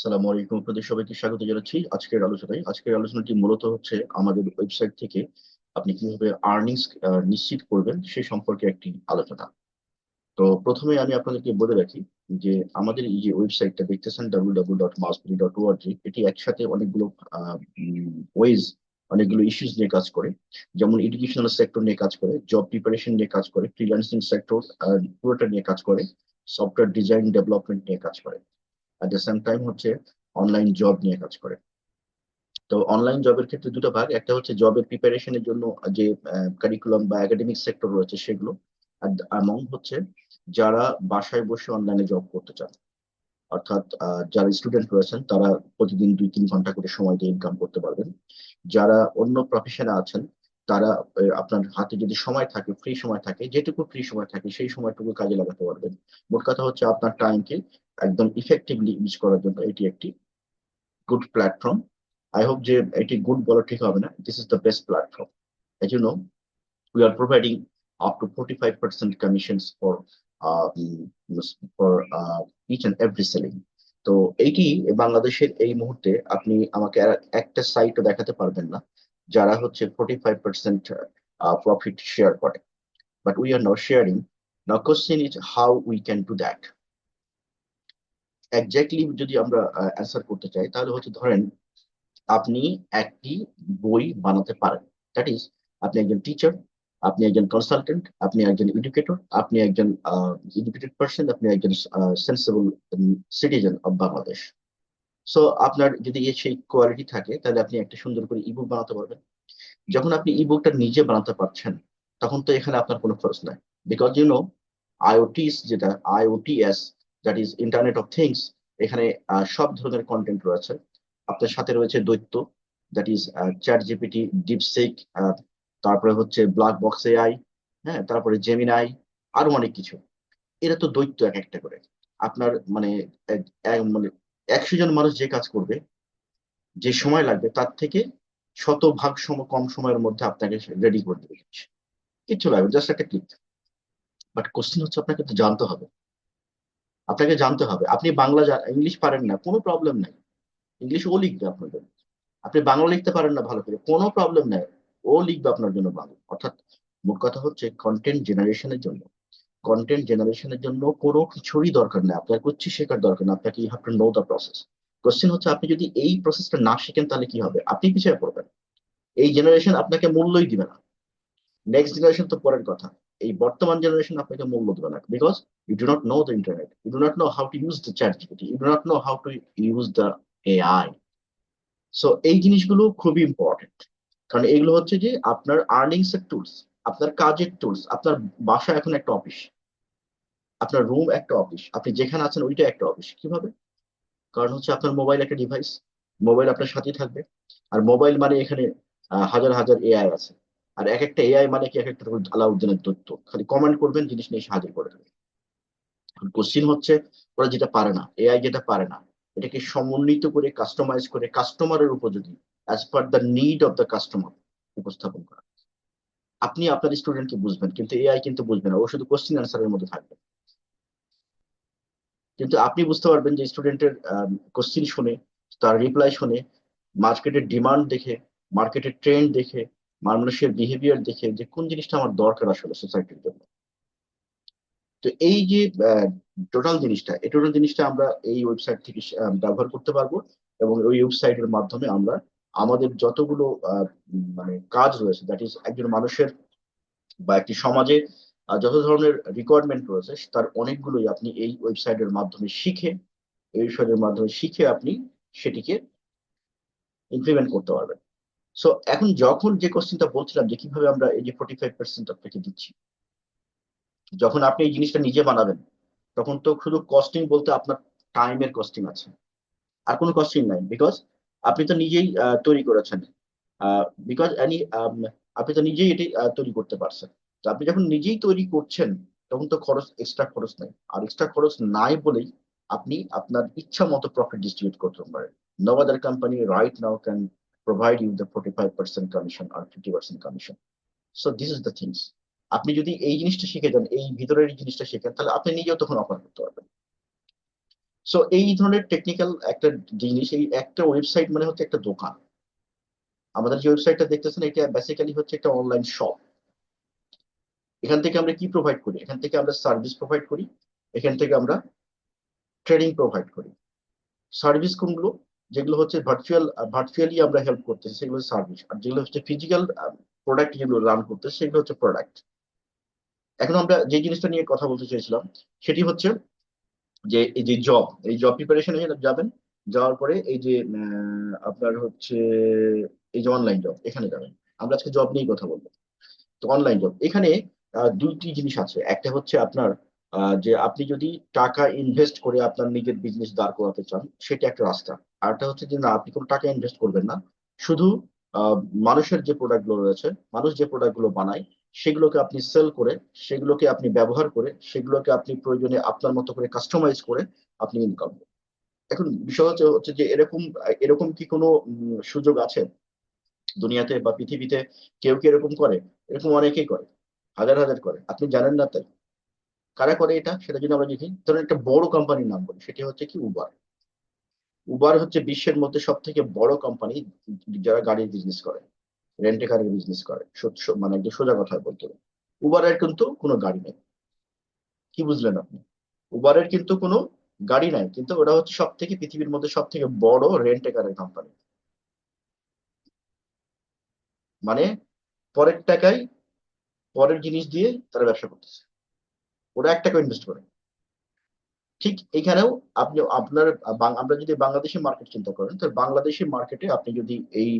সালামু আলাইকুম। আপনাদের সবাইকে স্বাগত জানাচ্ছি আজকের আলোচনায়। আজকের আলোচনাটি মূলত হচ্ছে আমাদের ওয়েবসাইট থেকে আপনি কীভাবে আর্নিংস নিশ্চিত করবেন সে সম্পর্কে একটি আলোচনা। তো প্রথমে আমি আপনাদেরকে বলে রাখি যে আমাদের এই যে ওয়েবসাইটটা দেখতেছেন ডাব্লিউ ডাব্লিউ ডট মাসপুরি ডট ওআরজি এটি একসাথে অনেকগুলো ওয়েজ অনেকগুলো ইস্যুস নিয়ে কাজ করে। যেমন এডুকেশনাল সেক্টর নিয়ে কাজ করে জব প্রিপারেশন নিয়ে কাজ করে ফ্রিল্যান্সিং সেক্টর পুরোটা নিয়ে কাজ করে সফটওয়্যার ডিজাইন ডেভেলপমেন্ট নিয়ে কাজ করে। অ্যাট দ্য সেম টাইম হচ্ছে অনলাইন জব নিয়ে কাজ করে। তো অনলাইন জবের ক্ষেত্রে দুটো ভাগ, একটা হচ্ছে জবের প্রিপারেশনের জন্য যে কারিকুলাম বা একাডেমিক সেক্টর রয়েছে সেগুলো আর এমন হচ্ছে যারা বাসায় বসে অনলাইনে জব করতে চান। অর্থাৎ যারা স্টুডেন্ট রয়েছেন, তারা প্রতিদিন দুই তিন ঘণ্টা করে সময় দিয়ে ইনকাম করতে পারবেন। যারা অন্য প্রফেশনে আছেন, তারা আপনার হাতে যদি সময় থাকে ফ্রি সময় থাকে, যেটুকু ফ্রি সময় থাকে, সেই সময়টুকু কাজে লাগাতে পারবেন। মোট কথা হচ্ছে আপনার টাইমকে একদম ইফেক্টিভলি ইউজ করার জন্য এটি একটি গুড প্ল্যাটফর্ম আই হোপ যে এটি গুড বলা ঠিক হবে না। This is the best platform এই জন্য we are providing up to forty five percent commissions for for each and every selling তো এইটি বাংলাদেশের এই মুহূর্তে আপনি আমাকে একটা সাইটও দেখাতে পারবেন না, যারা হচ্ছে forty five percent profit share করে। But we are not sharing Now question is how we can do that. Exactly যদি আমরা অ্যান্সার করতে চাই, তাহলে হচ্ছে ধরেন আপনি একটি বই বানাতে পারেন। দ্যাট ইজ আপনি একজন টিচার আপনি একজন কনসালটেন্ট আপনি একজন এডুকেটর আপনি একজন এডুকেটেড পার্সন আপনি একজন sensible citizen of Bangladesh so আপনার যদি সেই কোয়ালিটি থাকে, তাহলে আপনি একটা সুন্দর করে ইবুক বানাতে পারবেন। যখন আপনি ইবুকটা নিজে বানাতে পারছেন, তখন তো এখানে আপনার কোনো খরচ নাই। বিকজ ইউ নো আইওটিস যেটা IOTs that is internet of things এখানে সব ধরনের কন্টেন্ট রয়েছে। আপনার সাথে রয়েছে দৈত্য that is chat GPT DeepSeek তারপরে হচ্ছে ব্ল্যাক বক্স এআই হ্যাঁ তারপরে জেমিনাই আরও অনেক কিছু। এরা তো দৈত্য এক একটা করে। আপনার মানে মানে একশো জন মানুষ যে কাজ করবে, যে সময় লাগবে, তার থেকে শত ভাগ সম, কম সময়ের মধ্যে আপনাকে রেডি করে দেবে। কিচ্ছু লাগবে জাস্ট একটা ক্লিক বাট কোশ্চেন হচ্ছে, আপনাকে তো জানতে হবে। আপনাকে জানতে হবে, আপনি বাংলা ইংলিশ পারেন না, কোনো প্রবলেম নাই। ইংলিশ ও লিখবে আপনার জন্য। আপনি বাংলা লিখতে পারেন না ভালো করে, কোনো প্রবলেম নাই। ও লিখবে আপনার জন্য বাংলা অর্থাৎ মোট কথা হচ্ছে কন্টেন্ট জেনারেশনের জন্য। কন্টেন্ট জেনারেশনের জন্য কোনো কিছুরই দরকার নেই। আপনার কিছু শেখার দরকার নেই, আপনাকে you have to know the process question হচ্ছে, আপনি যদি এই প্রসেসটা না শিখেন তাহলে কি হবে? আপনি পিছিয়ে পড়বেন। এই জেনারেশন আপনাকে মূল্যই দিবে না। নেক্সট জেনারেশন তো পরের কথা। এই বর্তমান জেনারেশন আপনাকে মূল্য দেবে না because you do not know the internet you do not know how to use the ChatGPT you do not know how to use the AI so এই জিনিসগুলো খুবই ইম্পর্টেন্ট কারণ এগুলো হচ্ছে যে আপনার আর্নিংস এর টুলস আপনার কাজের টুলস আপনার বাসা এখন একটা অফিস আপনার রুম একটা অফিস আপনি যেখানে আছেন ওইটা একটা অফিস কীভাবে? কারণ হচ্ছে আপনার মোবাইল একটা ডিভাইস মোবাইল আপনার সাথেই থাকবে। আর মোবাইল মানে এখানে হাজার হাজার এআই আছে। আর এক একটা এআই মানে কি? এক একটা আলাউদ্দিনের তথ্য খালি কমেন্ট করবেন, জিনিস নিয়ে হাজির করে দেবে কোশ্চিন হচ্ছে, ওরা যেটা পারে না এআই যেটা পারে না, এটাকে সমন্বিত করে কাস্টমাইজ করে কাস্টমারের উপযোগী as per the need of the customer উপস্থাপন করা। আপনি আপনার স্টুডেন্টকে বুঝবেন, কিন্তু এআই কিন্তু বুঝবে না। ও শুধু কোশ্চিন অ্যান্সারের মধ্যে থাকবে। কিন্তু আপনি বুঝতে পারবেন যে স্টুডেন্টের কোশ্চিন শুনে, তার রিপ্লাই শুনে মার্কেটের ডিমান্ড দেখে মার্কেটের ট্রেন্ড দেখে মানুষের বিহেভিয়ার দেখে যে কোন জিনিসটা আমার দরকার আসলে সোসাইটির জন্য। তো এই যে টোটাল জিনিসটা, এই টোটাল জিনিসটা আমরা এই ওয়েবসাইট থেকে ব্যবহার করতে পারব এবং ওই ওয়েবসাইটের মাধ্যমে আমরা আমাদের যতগুলো মানে কাজ রয়েছে দ্যাট ইজ একজন মানুষের বা একটি সমাজে যত ধরনের রিকোয়ারমেন্ট রয়েছে, তার অনেকগুলোই আপনি এই ওয়েবসাইটের মাধ্যমে শিখে, এই ওয়েবসাইটের মাধ্যমে শিখে আপনি সেটিকে ইমপ্লিমেন্ট করতে পারবেন। সো এখন যখন যে কোশ্চেনটা বলছিলাম যে কীভাবে আমরা এই যে ফোর্টি ফাইভ পার্সেন্ট আপনাকে দিচ্ছি, যখন আপনি এই জিনিসটা নিজে বানাবেন, তখন তো শুধু কস্টিং বলতে আপনার টাইমের কস্টিং আছে। আর কোনো কস্টিং নাই বিকজ আপনি তো নিজেই তৈরি করেছেন। বিকজ এনি আপনি তো নিজেই এটি তৈরি করতে পারছেন। তো আপনি যখন নিজেই তৈরি করছেন, তখন তো খরচ এক্সট্রা খরচ নাই। আর এক্সট্রা খরচ নাই বলেই আপনি আপনার ইচ্ছা মতো প্রফিট ডিস্ট্রিবিউট করতে পারেন। No other company right now can forty five percent commission R fifty percent commission so this is the things আপনি যদি এই জিনিসটা শিখে যান, এই ভিতরের জিনিসটা শিখেন, তাহলে আপনি নিজেও তখন অফার করতে পারবেন। সো এই ধরনের টেকনিক্যাল একটা জিনিস, এই একটা ওয়েবসাইট মানে হচ্ছে একটা দোকান। আমাদের যে ওয়েবসাইটটা দেখতেছেন, এটা বেসিক্যালি হচ্ছে একটা অনলাইন শপ এখান থেকে আমরা কি প্রোভাইড করি? এখান থেকে আমরা সার্ভিস প্রোভাইড করি। এখান থেকে আমরা ট্রেনিং প্রোভাইড করি। সার্ভিস কোনগুলো? যেগুলো হচ্ছে ভার্চুয়াল ভার্চুয়ালি আমরা হেল্প করতেছি, সেগুলো হচ্ছে সার্ভিস আর যেগুলো হচ্ছে ফিজিক্যাল প্রোডাক্ট যেগুলো রান করতে সেগুলো হচ্ছে প্রোডাক্ট এখন আমরা যে জিনিসটা নিয়ে কথা বলতে চাইছিলাম সেটি হচ্ছে যে এই যে জব এই জব প্রিপারেশন প্রিপারেশনে যাবেন, যাওয়ার পরে এই যে আপনার হচ্ছে এই যে অনলাইন জব এখানে যাবেন। আমরা আজকে জব নিয়ে কথা বলব। তো অনলাইন জব এখানে দুইটি জিনিস আছে। একটা হচ্ছে আপনার যে আপনি যদি টাকা ইনভেস্ট করে আপনার নিজের বিজনেস দাঁড় করাতে চান, সেটা একটা রাস্তা। আর একটা হচ্ছে যে না, আপনি কোনো টাকা ইনভেস্ট করবেন না। শুধু মানুষের যে প্রোডাক্টগুলো রয়েছে, মানুষ যে প্রোডাক্টগুলো বানায়, সেগুলোকে আপনি সেল করে, সেগুলোকে আপনি ব্যবহার করে, সেগুলোকে আপনি প্রয়োজনে আপনার মতো করে কাস্টমাইজ করে আপনি ইনকাম এখন বিষয় হচ্ছে হচ্ছে যে এরকম এরকম কি কোনো সুযোগ আছে? দুনিয়াতে বা পৃথিবীতে কেউ কি এরকম করে? এরকম অনেকেই করে, হাজার হাজার করে। আপনি জানেন না তাই। কারা করে এটা? সেটা যদি আমরা দেখি, ধরুন একটা বড় কোম্পানির নাম বলি, সেটি হচ্ছে কি উবার উবার হচ্ছে বিশ্বের মধ্যে সব থেকে বড় কোম্পানি যারা গাড়ির বিজনেস করে রেন্টে কারের বিজনেস করে মানে একটু সোজা কথা বলতে হবে উবারের কিন্তু কোনো গাড়ি নেই। কি বুঝলেন আপনি? উবারের কিন্তু কোনো গাড়ি নাই, কিন্তু ওটা হচ্ছে সব থেকে পৃথিবীর মধ্যে সব থেকে বড় রেন্টে কারের কোম্পানি মানে পরের টাকায় পরের জিনিস দিয়ে তারা ব্যবসা করতেছে। ওরা এক টাকা ইনভেস্ট করে। ঠিক এখানেও আপনি আপনার আমরা যদি বাংলাদেশি মার্কেট চিন্তা করেন, তাহলে বাংলাদেশি মার্কেটে আপনি যদি এই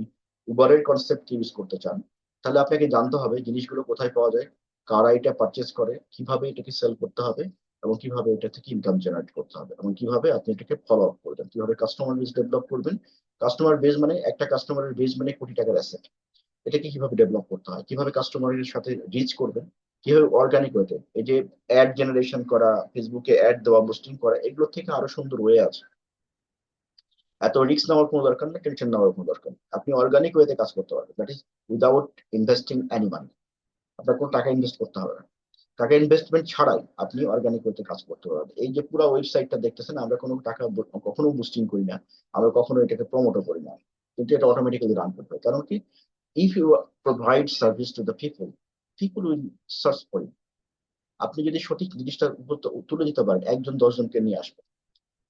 উবারের কনসেপ্ট ইউজ করতে চান, তাহলে আপনাকে জানতে হবে জিনিসগুলো কোথায় পাওয়া যায়, কারা এটা পারচেস করে, কীভাবে এটাকে সেল করতে হবে এবং কীভাবে এটা থেকে ইনকাম জেনারেট করতে হবে এবং কীভাবে আপনি এটাকে ফলো আপ করবেন, কীভাবে কাস্টমার বেস ডেভেলপ করবেন। কাস্টমার বেস মানে একটা কাস্টমারের বেস মানে কোটি টাকার অ্যাসেট এটাকে কীভাবে ডেভেলপ করতে হয়, কীভাবে কাস্টমারের সাথে রিচ করবেন কীভাবে অর্গানিক ওয়েতে এই যে অ্যাড জেনারেশন করা ফেসবুকে অ্যাড দেওয়া বুস্টিং করা, এগুলো থেকে আরও সুন্দর ওয়ে আছে। এত রিস্ক নেওয়ার কোনো দরকার নেই টেনশন নেওয়ার কোনো দরকার আপনি অর্গানিক ওয়েতে কাজ করতে পারবেন। That is without investing any money আপনার কোনো টাকা ইনভেস্ট করতে হবে না। টাকা ইনভেস্টমেন্ট ছাড়াই আপনি অর্গানিক ওয়েতে কাজ করতে পারবেন। এই যে পুরো ওয়েবসাইটটা দেখতেছেন, আমরা কোনো টাকা কখনো বুস্টিং করি না। আমরা কখনো এটাকে প্রমোটও করি না। কিন্তু এটা অটোমেটিক্যালি রান করতে হয়। কারণ কি? If you provide service to the people people will search you আপনি যদি সঠিক জিনিসটা তুলে দিতে পারেন, একজন, দশজনকে নিয়ে আসবে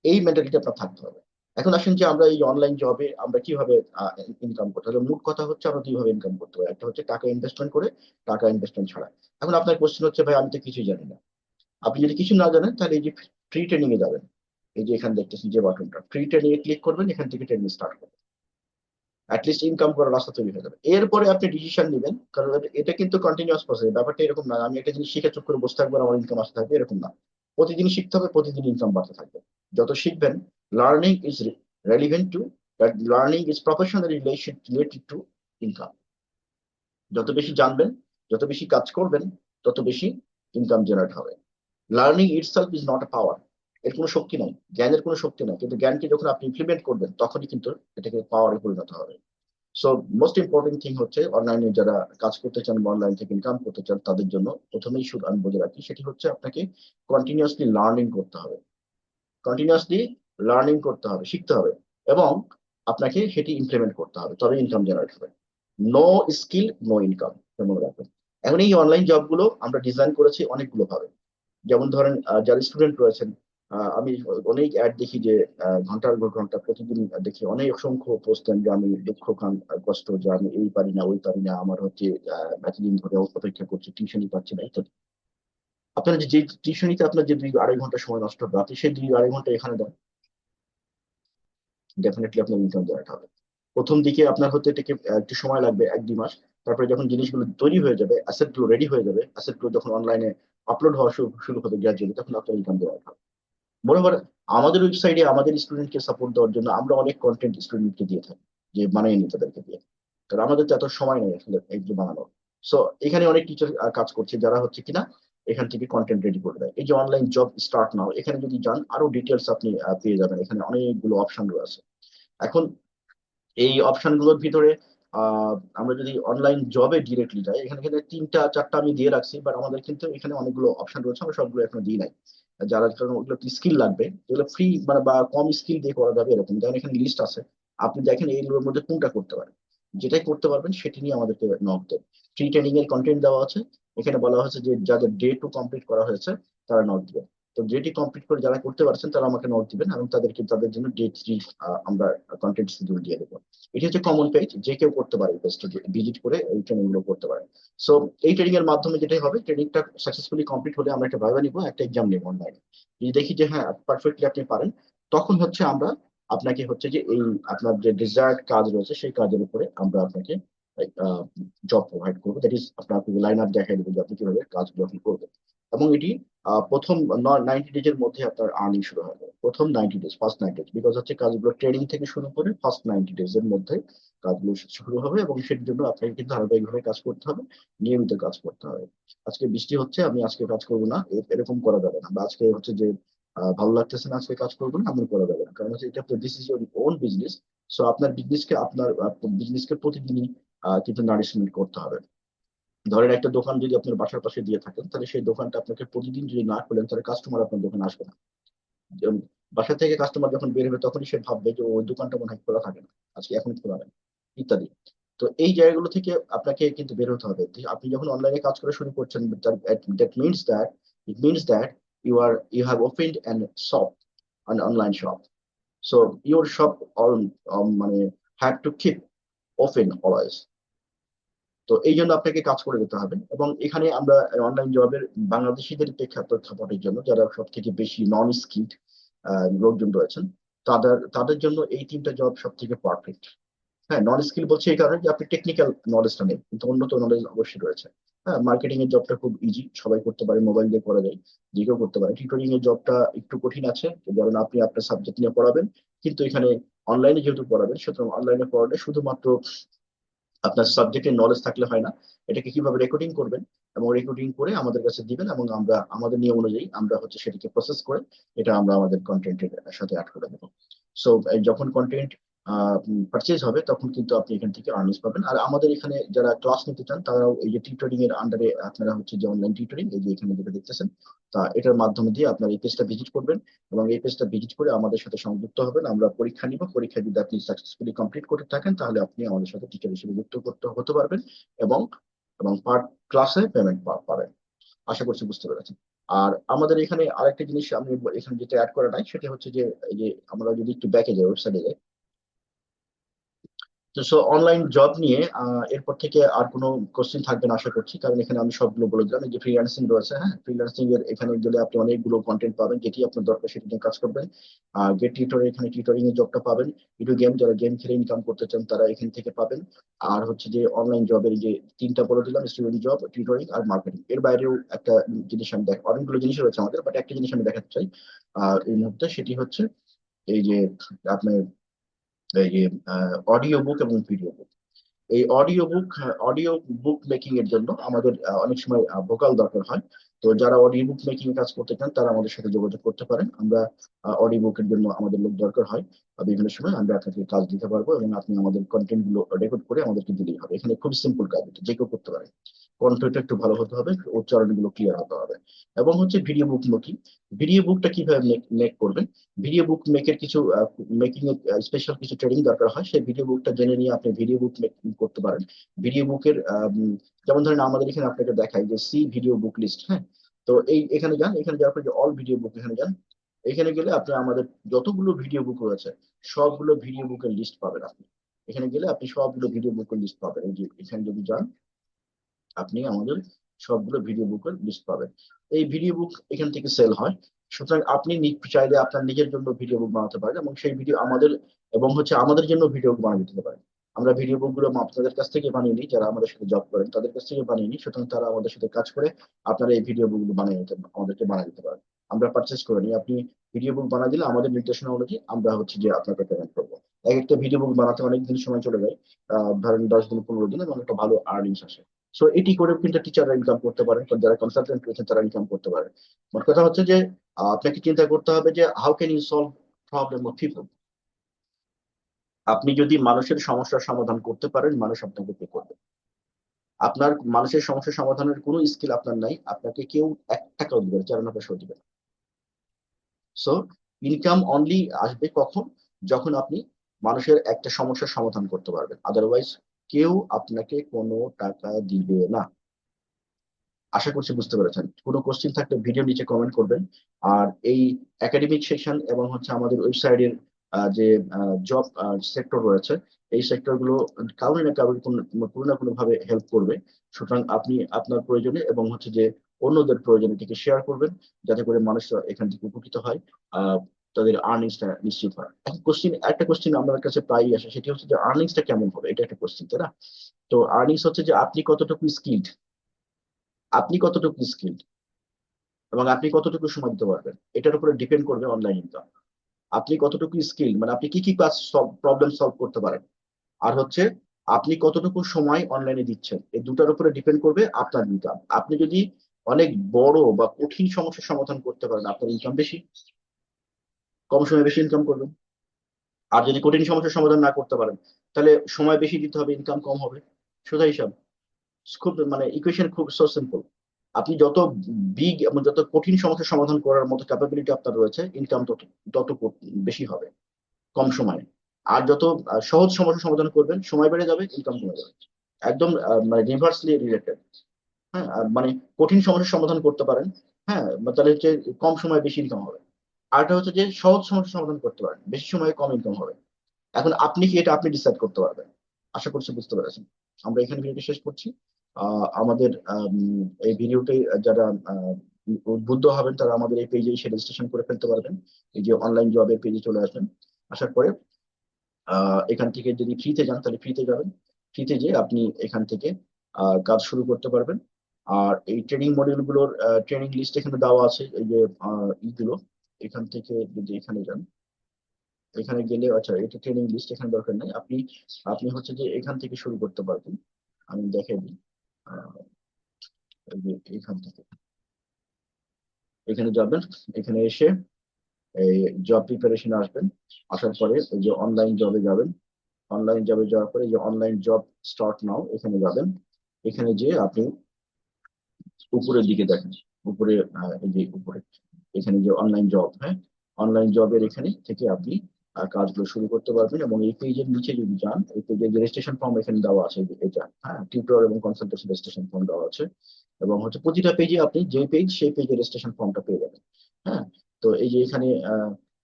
এই মেন্টালিটি আপনার থাকতে হবে। এখন আসেন যে আমরা এই অনলাইন জবে আমরা কীভাবে ইনকাম করতে হবে? মূল কথা হচ্ছে আমরা দুইভাবে ইনকাম করতে পারি? একটা হচ্ছে টাকা ইনভেস্টমেন্ট করে, টাকা ইনভেস্টমেন্ট ছাড়া। এখন আপনার কোশ্চেন হচ্ছে, ভাই, আমি তো কিছুই জানি না। আপনি যদি কিছু না জানেন, তাহলে এই যে ফ্রি ট্রেনিং এ যাবেন। এই যে এখানে দেখতেছেন যে বাটনটা ফ্রি ট্রেনিং এ ক্লিক করবেন, এখান থেকে ট্রেনিং স্টার্ট করবেন। অ্যাটলিস্ট ইনকাম করার রাস্তা তৈরি হয়ে যাবে। এরপরে আপনি ডিসিশন নেবেন, কারণ এটা- কিন্তু কন্টিনিউয়াস প্রসেস ব্যাপারটা এরকম না। আমি একটা জিনিস শিখে চুপ করে বসে থাকব আমার ইনকাম আসতে থাকবে, এরকম না। প্রতিদিন শিখতে হবে, প্রতিদিন ইনকাম বাড়তে থাকবে। যত শিখবেন learning is relevant to that learning is professional relation related to income যত বেশি জানবেন, যত বেশি কাজ করবেন, তত বেশি ইনকাম জেনারেট হবে। Learning itself is not a power এর কোনো শক্তি নাই, জ্ঞানের কোনো শক্তি নাই, কিন্তু জ্ঞানকে যখন আপনি ইমপ্লিমেন্ট করবেন, তখনই কিন্তু এটাকে পাওয়ারে পরিণত হবে। সো মোস্ট ইম্পর্টেন্ট থিং হচ্ছে অনলাইনে যারা কাজ করতে চান বা অনলাইন থেকে ইনকাম করতে চান, তাদের জন্য প্রথমেই শুধু আমি বলে রাখি, সেটি হচ্ছে আপনাকে কন্টিনিউয়াসলি লার্নিং করতে হবে। কন্টিনিউয়াসলি লার্নিং করতে হবে, শিখতে হবে, এবং আপনাকে সেটি ইমপ্লিমেন্ট করতে হবে তবে ইনকাম জেনারেট হবে। নো স্কিল নো ইনকাম মনে রাখবেন। এখন এই অনলাইন জবগুলো আমরা ডিজাইন করেছি অনেকগুলো ভাবে। যেমন ধরেন যারা স্টুডেন্ট রয়েছেন আমি অনেক অ্যাড দেখি যে ঘণ্টার পর ঘণ্টা, প্রতিদিন দেখি অনেক অসংখ্য পোস্ট যে আমি দুঃখ খান কষ্ট যে আমি এই পারি না, ওই পারি না, আমার হচ্ছে এতদিন ধরে অপেক্ষা করছি টিউশনই পাচ্ছি না, ইত্যাদি। আপনার যে টিউশনিতে আপনার যে দুই আড়াই ঘণ্টা সময় নষ্ট হবে আপনি সেই দুই আড়াই ঘণ্টা এখানে দেন। ডেফিনেটলি আপনার ইনকাম জেনারেট হবে। প্রথম দিকে আপনার হতে এটাকে একটু সময় লাগবে, এক দুই মাস। তারপরে যখন জিনিসগুলো তৈরি হয়ে যাবে অ্যাসেটগুলো রেডি হয়ে যাবে অ্যাসেটগুলো যখন অনলাইনে আপলোড হওয়া শুরু হবে গ্রাজুয়ালি তখন আপনার ইনকাম জেনারেট হবে। মোরওভার আমাদের ওয়েবসাইটে আমাদের স্টুডেন্টকে সাপোর্ট দেওয়ার জন্য আমরা অনেক কন্টেন্ট স্টুডেন্টকে দিয়ে থাকি, যে বানিয়ে নিই তাদেরকে দিয়ে। কারণ আমাদের তো এত সময় নেই আসলে এগুলো বানানোর। সো এখানে অনেক টিচার কাজ করছে যারা হচ্ছে কিনা এখান থেকে কন্টেন্ট রেডি করে দেয়। এই যে অনলাইন জব স্টার্ট নাও এখানে যদি যান, আরও ডিটেলস আপনি পেয়ে যাবেন। এখানে অনেকগুলো অপশন রয়েছে। এখন এই অপশনগুলোর ভিতরে আমরা যদি অনলাইন জবে ডিরেক্টলি যাই, এখানে কিন্তু তিনটা, চারটা আমি দিয়ে রাখছি বাট আমাদের কিন্তু এখানে অনেকগুলো অপশন রয়েছে, আমরা সবগুলো এখনও দিই নাই। যারা কারণ ওগুলো স্কিল লাগবে যেগুলো ফ্রি মানে বা কম স্কিল দিয়ে করা যাবে এরকম, যেমন এখানে লিস্ট আছে, আপনি দেখেন এইগুলোর মধ্যে কোনটা করতে পারেন। যেটাই করতে পারবেন, সেটি নিয়ে আমাদেরকে নক দেন। ফ্রি ট্রেনিং এর কন্টেন্ট দেওয়া আছে, এখানে বলা হয়েছে যে যাদের ডে টু কমপ্লিট করা হয়েছে, তারা নক দিবেন। তো যেটি কমপ্লিট করে যারা করতে পারছেন, তারা আমাকে নোট দিবেন এবং তাদেরকে তাদের জন্য ডে থ্রি আমরা কন্টেন্ট শিডিউল দিয়ে দেবো। এটি হচ্ছে কমন পেজ যে কেউ করতে পারে ভিজিট করে এই ট্রেনিংগুলো করতে পারে। সো এই ট্রেনিং এর মাধ্যমে যেটাই হবে ট্রেনিংটা সাকসেসফুলি কমপ্লিট হলে আমরা একটা ভাইবা নিবো, একটা এক্সাম নেব অনলাইনে যদি দেখি যে হ্যাঁ পারফেক্টলি আপনি পারেন, তখন হচ্ছে আমরা আপনাকে হচ্ছে যে, এই আপনার যে ডিজায়ার্ড কাজ রয়েছে, সেই কাজের উপরে আমরা আপনাকে জব প্রোভাইড করব। দ্যাট ইজ আপনার লাইন আপ দেখাই দেবো যে আপনি কীভাবে কাজগুলো আপনি করবেন। এবং এটি প্রথম নাইনটি ডেজ এর মধ্যে আপনার আর্নিং শুরু হবে প্রথম ninety days first ninety days because হচ্ছে কাজগুলো ট্রেনিং থেকে শুরু করে ফার্স্ট নাইনটি ডেজ এর মধ্যে কাজগুলো শুরু হবে এবং সেটির জন্য আপনাকে কিন্তু ধারাবাহিকভাবে কাজ করতে হবে, নিয়মিত কাজ করতে হবে। আজকে বৃষ্টি হচ্ছে, আমি আজকে কাজ করব না এরকম করা যাবে না। বা আজকে হচ্ছে যে ভালো লাগতেছে না, আজকে কাজ করব না, এমন করা যাবে না। কারণ হচ্ছে এটা this is your own business so আপনার বিজনেসকে আপনার বিজনেসকে প্রতিদিনই কিন্তু নারিশমেন্ট করতে হবে। ধরেন একটা দোকান যদি আপনার বাসার পাশে দিয়ে থাকেন, তাহলে সেই দোকানটা আপনাকে প্রতিদিন যদি না খোলেন, তাহলে কাস্টমার আপনার দোকানে আসবে না। বাসা থেকে কাস্টমার যখন বের হবে, তখনই সে ভাববে যে ওই দোকানটা মনে হয় খোলা থাকে না। আজকে এখন খোলা নেই, ইত্যাদি। তো এই জায়গাগুলো থেকে আপনাকে কিন্তু বের হতে হবে। আপনি যখন অনলাইনে কাজ করা শুরু করছেন that means that it means that you are you have opened an shop on online shop so your shop মানে have to keep open always তো এই জন্য আপনাকে কাজ করে যেতে হবে। এবং এখানে আমরা অনলাইন জবের বাংলাদেশিদের প্রেক্ষাপটের জন্য যারা সব থেকে বেশি নন স্কিল্ড লোকজন রয়েছেন, তাদের তাদের জন্য এই তিনটা জব সব থেকে পারফেক্ট হ্যাঁ নন স্কিল বলছে এই কারণে যে আপনি টেকনিক্যাল নলেজটা নেই কিন্তু উন্নত নলেজ অবশ্যই রয়েছে। হ্যাঁ মার্কেটিং এর জবটা খুব ইজি সবাই করতে পারে মোবাইল দিয়ে করা যায়, যে কেউ করতে পারে। টিউটরিং এর জবটা একটু কঠিন আছে, ধরেন আপনি আপনার সাবজেক্ট নিয়ে পড়াবেন, কিন্তু এখানে অনলাইনে যেহেতু পড়াবেন, সুতরাং অনলাইনে পড়ালে শুধুমাত্র আপনার সাবজেক্টের নলেজ থাকলে হয় না, এটাকে কীভাবে রেকর্ডিং করবেন এবং রেকর্ডিং করে আমাদের কাছে দিবেন এবং আমরা, আমাদের নিয়ম অনুযায়ী আমরা হচ্ছে সেটিকে প্রসেস করে, এটা আমরা আমাদের কন্টেন্টের সাথে অ্যাড করে দেবো। সো যখন কন্টেন্ট পারচেজ হবে, তখন কিন্তু আপনি এখান থেকে আর্নিংস পাবেন। আর আমাদের এখানে যারা ক্লাস নিতে চান, তারাও এই যে টিউটরিং এর আন্ডারে আপনারা হচ্ছে যে অনলাইন টিউটরিং এই যে এখানে যেটা দেখতেছেন, তা এটার মাধ্যমে দিয়ে আপনার এই পেজটা ভিজিট করবেন এবং এই পেজটা ভিজিট করে আমাদের সাথে সংযুক্ত হবেন। আমরা পরীক্ষা নিব। পরীক্ষা যদি আপনি সাকসেসফুলি কমপ্লিট করতে থাকেন, তাহলে আপনি আমাদের সাথে টিচার হিসেবে যুক্ত করতে, হতে পারবেন এবং এবং পার ক্লাসে পেমেন্ট পাবেন। আশা করছি বুঝতে পেরেছেন। আর আমাদের এখানে আরেকটা জিনিস আমি এখানে যেটা অ্যাড করা নাই সেটা হচ্ছে যে, এই যে আমরা যদি একটু ব্যাকে যাই ওয়েবসাইটে যাই তো সো অনলাইন জব নিয়ে এরপর থেকে আর কোনো কোশ্চেন থাকবে না আশা করছি। কারণ এখানে আমি সবগুলো বলে দিলাম। যে ফ্রিল্যান্সিং রয়েছে হ্যাঁ ফ্রিল্যান্সিং এর এখানে গেলে আপনি অনেকগুলো কন্টেন্ট পাবেন যেটি আপনার দরকার, সেটি নিয়ে কাজ করবেন। আর গেট টিউটর এখানে টিউটরিং এর জবটা পাবেন। ভিডিও গেম যারা গেম খেলে ইনকাম করতে চান, তারা এখান থেকে পাবেন। আর হচ্ছে যে অনলাইন জবের যে তিনটা বলে দিলাম স্টুডেন্ট জব টিউটরিং আর মার্কেটিং এর বাইরেও একটা জিনিস আমি দেখ, অনেকগুলো জিনিস রয়েছে আমাদের বাট একটা জিনিস আমি দেখাতে চাই। এই মুহূর্তে সেটি হচ্ছে, এই যে আপনার অডিও বুক এবং ভিডিও বুক এই audio book audio book making এর জন্য আমাদের অনেক সময় ভোকাল দরকার হয়। তো যারা অডিও বুক মেকিং কাজ করতে চান, তারা আমাদের সাথে যোগাযোগ করতে পারেন। আমরা অডিও বুকের জন্য আমাদের লোক দরকার হয় বিভিন্ন সময় আমরা আপনাকে কাজ দিতে পারব এবং আপনি আমাদের কন্টেন্টগুলো রেকর্ড করে আমাদেরকে দিলেই হবে। এখানে খুব সিম্পল কাজ এটা, যে কেউ করতে পারে। কণ্ঠটা একটু ভালো হতে হবে উচ্চারণগুলো ক্লিয়ার হতে হবে। এবং হচ্ছে ভিডিও বুক মেকিং ভিডিও বুকটা কীভাবে মেক করবেন? ভিডিও বুক মেকের কিছু মেকিং এর স্পেশাল কিছু ট্রেনিং দরকার হয়, সেই ভিডিও বুকটা জেনে নিয়ে আপনি ভিডিও বুক মেকিং করতে পারেন। ভিডিও বুকের যেমন ধরেন আমাদের এখানে আপনাকে দেখাই যে সি ভিডিও বুক লিস্ট হ্যাঁ? তো এই, এখানে যান, এখানে যাওয়ার পর যে অল ভিডিও বুক এখানে যান, এখানে গেলে আপনি আমাদের যতগুলো ভিডিও বুক রয়েছে, সবগুলো ভিডিও বুকের লিস্ট পাবেন আপনি। এখানে গেলে আপনি সবগুলো ভিডিও বুকের লিস্ট পাবেন। এই যে, এখানে যদি যান আপনি আমাদের সবগুলো ভিডিও বুকের লিস্ট পাবেন। এই ভিডিও বুক এখান থেকে সেল হয়। সুতরাং আপনি চাইলে আপনার নিজের জন্য ভিডিও বুক বানাতে পারেন এবং সেই ভিডিও আমাদের এবং হচ্ছে আমাদের জন্য ভিডিও বুক বানিয়ে দিতে পারেন। আমরা ভিডিও বুকগুলো আপনাদের কাছ থেকে বানিয়ে নিই, যারা আমাদের সাথে জব করেন, তাদের কাছ থেকে বানিয়ে নিই। সুতরাং তারা আমাদের সাথে কাজ করে আপনারা এই ভিডিও বুকগুলো বানিয়ে নিতে, আমাদেরকে বানিয়ে দিতে পারেন। আমরা পারচেস করে নিই। আপনি ভিডিও বুক বানা দিলে আমাদের নির্দেশনা অনুযায়ী আমরা হচ্ছে যে আপনাকে পেমেন্ট করব। এক একটা ভিডিও বুক বানাতে অনেক দিন সময় চলে যায়। ধরেন দশ দিন, পনেরো দিন এবং একটা ভালো আর্নিংস আসে। সো এটি করে কিন্তু টিচাররা ইনকাম করতে পারেন যারা কনসালটেন্ট রয়েছেন তারা ইনকাম করতে পারেন মোট কথা হচ্ছে যে আপনাকে চিন্তা করতে হবে যে how can you solve problem of people আপনি যদি মানুষের সমস্যার সমাধান করতে পারেন, মানুষ আপনাকে পে করবে। আপনার মানুষের সমস্যার সমাধানের কোনো স্কিল আপনার নাই, আপনাকে কেউ এক টাকাও দিবে চার না পয়সাও দিবে সো ইনকাম অনলি আসবে কখন? যখন আপনি মানুষের একটা সমস্যার সমাধান করতে পারবেন। আদারওয়াইজ কেউ আপনাকে কোনো টাকা দিবে না। আশা করছি বুঝতে পেরেছেন। কোনো কোশ্চেন থাকলে ভিডিও নিচে কমেন্ট করবেন। আর এই একাডেমিক সেকশন এবং হচ্ছে আমাদের ওয়েবসাইটের যে জব সেক্টর রয়েছে, এই সেক্টরগুলো কারোর না কারোর কোনো না কোনো ভাবে হেল্প করবে। সুতরাং আপনি আপনার প্রয়োজনে এবং হচ্ছে যে অন্যদের প্রয়োজনে এটিকে শেয়ার করবেন, যাতে করে মানুষরা এখান থেকে উপকৃত হয়। আহ তাদের আর্নিংসটা নিশ্চিত হয়। এখন কোশ্চিন একটা কোশ্চিন আমার কাছে প্রায়ই আসে, সেটি হচ্ছে যে আর্নিংসটা কেমন হবে? এটা একটা কোশ্চিন তাই না? তো আর্নিংস হচ্ছে যে আপনি কতটুকু স্কিল্ড আপনি কতটুকু স্কিল্ড এবং আপনি কতটুকু সময় দিতে পারবেন? এটার উপরে ডিপেন্ড করবে অনলাইন ইনকাম আপনি কতটুকু স্কিল মানে আপনি কি কি কাজ প্রবলেম সলভ করতে পারেন? আর হচ্ছে, আপনি কতটুকু সময় অনলাইনে দিচ্ছেন? এই দুটার উপরে ডিপেন্ড করবে আপনার ইনকাম আপনি যদি অনেক বড় বা কঠিন সমস্যার সমাধান করতে পারেন, আপনার ইনকাম বেশি। কম সময়ে বেশি ইনকাম করবেন। আর যদি কঠিন সমস্যার সমাধান না করতে পারেন, তাহলে সময় বেশি দিতে হবে ইনকাম কম হবে। সোজা হিসাব। খুব মানে ইকুয়েশন খুব সো সিম্পল আপনি যত বিগ এবং যত কঠিন সমস্যার সমাধান করার মতো ক্যাপাবিলিটি আপনার রয়েছে ইনকাম তত তত বেশি হবে। কম সময়ে। আর যত সহজ সমস্যার সমাধান করবেন, সময় বেড়ে যাবে ইনকাম কমে যাবে। একদম মানে রিভার্সলি রিলেটেড হ্যাঁ মানে কঠিন সমস্যার সমাধান করতে পারেন হ্যাঁ তাহলে হচ্ছে কম সময়ে বেশি ইনকাম হবে। আরেকটা হচ্ছে যে সহজ সমস্যা সমাধান করতে পারেন। বেশি সময়ে কম ইনকাম হবে। এখন আপনি কি এটা আপনি ডিসাইড করতে পারবেন? আশা করছি বুঝতে পেরেছেন। আমরা এখানে ভিডিওটি শেষ করছি। আমাদের এই ভিডিওটি যারা উদ্বুদ্ধ হবেন, তারা আমাদের এই পেজে এসে রেজিস্ট্রেশন করে ফেলতে পারবেন। এই যে অনলাইন জবের পেজে চলে আসবেন। আসার পরে এখান থেকে যদি ফ্রিতে যান, তাহলে ফ্রিতে যাবেন। ফ্রিতে যে আপনি এখান থেকে কাজ শুরু করতে পারবেন। আর এই ট্রেনিং মডিউলগুলোর ট্রেনিং লিস্ট এখানে দেওয়া আছে। এই যে ইগুলো এখান থেকে যদি এখানে যান, এখানে গেলে আচ্ছা এটা ট্রেনিং লিস্ট এখানে দরকার নেই। আপনি আপনি হচ্ছে যে এখান থেকে শুরু করতে পারবেন। আমি দেখে দিই। এখান থেকে। এখানে যাবেন, এখানে এসে এই জব প্রিপারেশন আসবেন। আসার পরে ওই যে অনলাইন জবে যাবেন। অনলাইন জবে যাওয়ার পরে যে অনলাইন জব স্টার্ট নাও এখানে যাবেন। এখানে যে আপনি উপরের দিকে দেখেন। উপরে এই যে উপরে। এখানে যে অনলাইন জব হ্যাঁ? অনলাইন জবের এখানে থেকে আপনি কাজগুলো শুরু করতে পারবেন এবং এই পেজের নিচে যদি যান, এই পেজের রেজিস্ট্রেশন ফর্ম এখানে দেওয়া আছে এটা হ্যাঁ? টিউটর এবং কনসালটেশন রেজিস্ট্রেশন ফর্ম দেওয়া আছে এবং হচ্ছে প্রতিটা পেজে আপনি যে পেজ সেই পেজের রেজিস্ট্রেশন ফর্মটা পেয়ে যাবেন হ্যাঁ? তো এই যে এখানে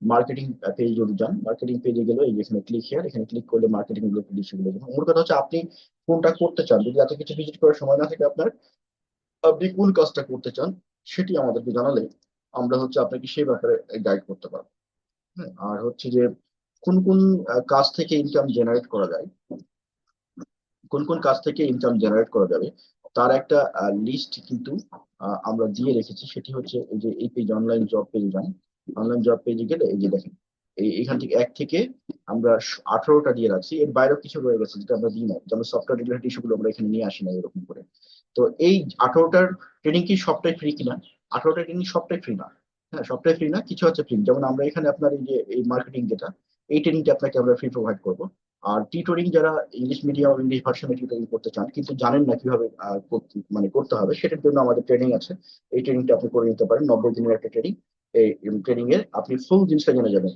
মার্কেটিং পেজ যদি যান মার্কেটিং পেজে গেলে এই যে এখানে ক্লিক হিয়ার এখানে ক্লিক করলে মার্কেটিংগুলো সেগুলো মোট কথা হচ্ছে আপনি কোনটা করতে চান, যদি এত কিছু ভিজিট করার সময় না থাকে আপনার, আপনি কোন কাজটা করতে চান, সেটি আমাদেরকে জানালে আমরা হচ্ছে আপনাকে সেই ব্যাপারে গাইড করতে পারব। হ্যাঁ আর হচ্ছে যে কোন কোন কাজ থেকে ইনকাম জেনারেট করা যায়, কোন কোন কাজ থেকে ইনকাম জেনারেট করা যাবে, তার একটা লিস্ট কিন্তু আমরা দিয়ে রেখেছি। সেটি হচ্ছে এই যে, এই পেজ অনলাইন জব পেজে যান অনলাইন জব পেজে গেলে এই যে দেখেন এখান থেকে এক থেকে আমরা আঠারোটা দিয়ে রাখছি। এর বাইরেও কিছু রয়ে গেছে যেটা আমরা দিই না। যেমন সফটওয়্যার রিলেটেড ইস্যুগুলো আমরা এখানে নিয়ে আসি না এরকম করে। তো এই আঠারোটার ট্রেনিং কি সবটাই ফ্রি কিনা? আঠারোটা ট্রেনিং সবটাই ফ্রি না। হ্যাঁ সবটাই ফ্রি না, কিছু হচ্ছে ফ্রি যেমন আমরা এখানে আপনার এই যে, এই মার্কেটিং যেটা, এই ট্রেনিংটা আপনাকে আমরা ফ্রি প্রোভাইড করব। আর টিউটোরিং যারা ইংলিশ মিডিয়াম ইংলিশ ভার্সনে টিউটোরিং করতে চান, কিন্তু জানেন না কীভাবে মানে করতে হবে, সেটার জন্য আমাদের ট্রেনিং আছে। এই ট্রেনিংটা আপনি করে নিতে পারেন, নব্বই দিনের একটা ট্রেনিং এই ট্রেনিং এ আপনি ফুল জিনিসটা জেনে যাবেন।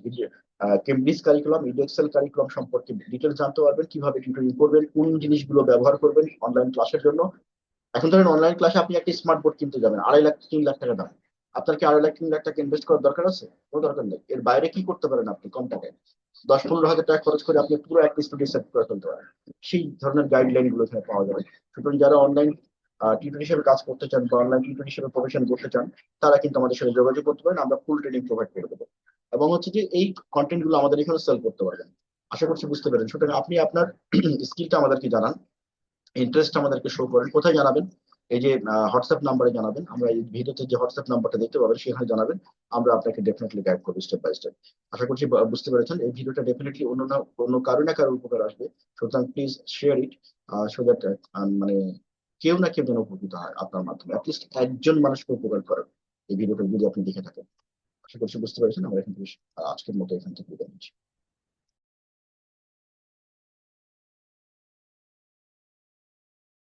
কেমব্রিজ কারিকুলাম ইডেক্সেল কারিকুলাম সম্পর্কে ডিটেলস জানতে পারবেন, কীভাবে টিউটোরিং করবেন, কোন জিনিসগুলো ব্যবহার করবেন অনলাইন ক্লাসের জন্য এখন ধরেন অনলাইন ক্লাসে আপনি একটা স্মার্ট বোর্ড কিনতে যাবেন, আড়াই লাখ, তিন লাখ টাকা দাম। আপনার কি আড়াই লাখ, তিন লাখ টাকা ইনভেস্ট করার দরকার আছে? কোনো দরকার নেই। এর বাইরে কি করতে পারেন আপনি কম টাকায়? দশ, পনেরো হাজার টাকা খরচ করে আপনি পুরো একটা স্টুডিও সেট করে ফেলতে পারেন। সেই ধরনের গাইডলাইনগুলো এখানে পাওয়া যাবে। সুতরাং যারা অনলাইন টিউটর হিসেবে কাজ করতে চান বা অনলাইন টিউটর হিসেবে প্রফেশন করতে চান, তারা কিন্তু আমাদের সাথে যোগাযোগ করতে পারেন, আমরা ফুল ট্রেনিং প্রোভাইড করে দেবো। এবং হচ্ছে যে এই কন্টেন্টগুলো আমাদের এখানে সেল করতে পারবেন। আশা করছি বুঝতে পারেন সুতরাং আপনি আপনার স্কিলটা আমাদেরকে জানান। ইন্টারেস্ট আমাদেরকে শো করেন। কোথায় জানাবেন? এই যে হোয়াটসঅ্যাপ নাম্বারে জানাবেন। আমরা এই ভিডিওতে যে হোয়াটসঅ্যাপ নাম্বারটা দেখতে পাবেন, সেখানে জানাবেন। আমরা আপনাকে ডেফিনেটলি গাইড করব স্টেপ বাই স্টেপ আশা করছি বুঝতে পেরেছেন? এই ভিডিওটা ডেফিনেটলি অন্য না, অন্য কারও না কারও উপকার আসবে। সুতরাং please share it so that মানে কেউ না কেউ যেন উপকৃত হয় আপনার মাধ্যমে। অ্যাটলিস্ট একজন মানুষকে উপকার করেন এই ভিডিওটা যদি আপনি দেখে থাকেন। আশা করছি বুঝতে পেরেছেন। আমরা এখান থেকে আজকের মতো এখান থেকে বিদায় নিচ্ছি।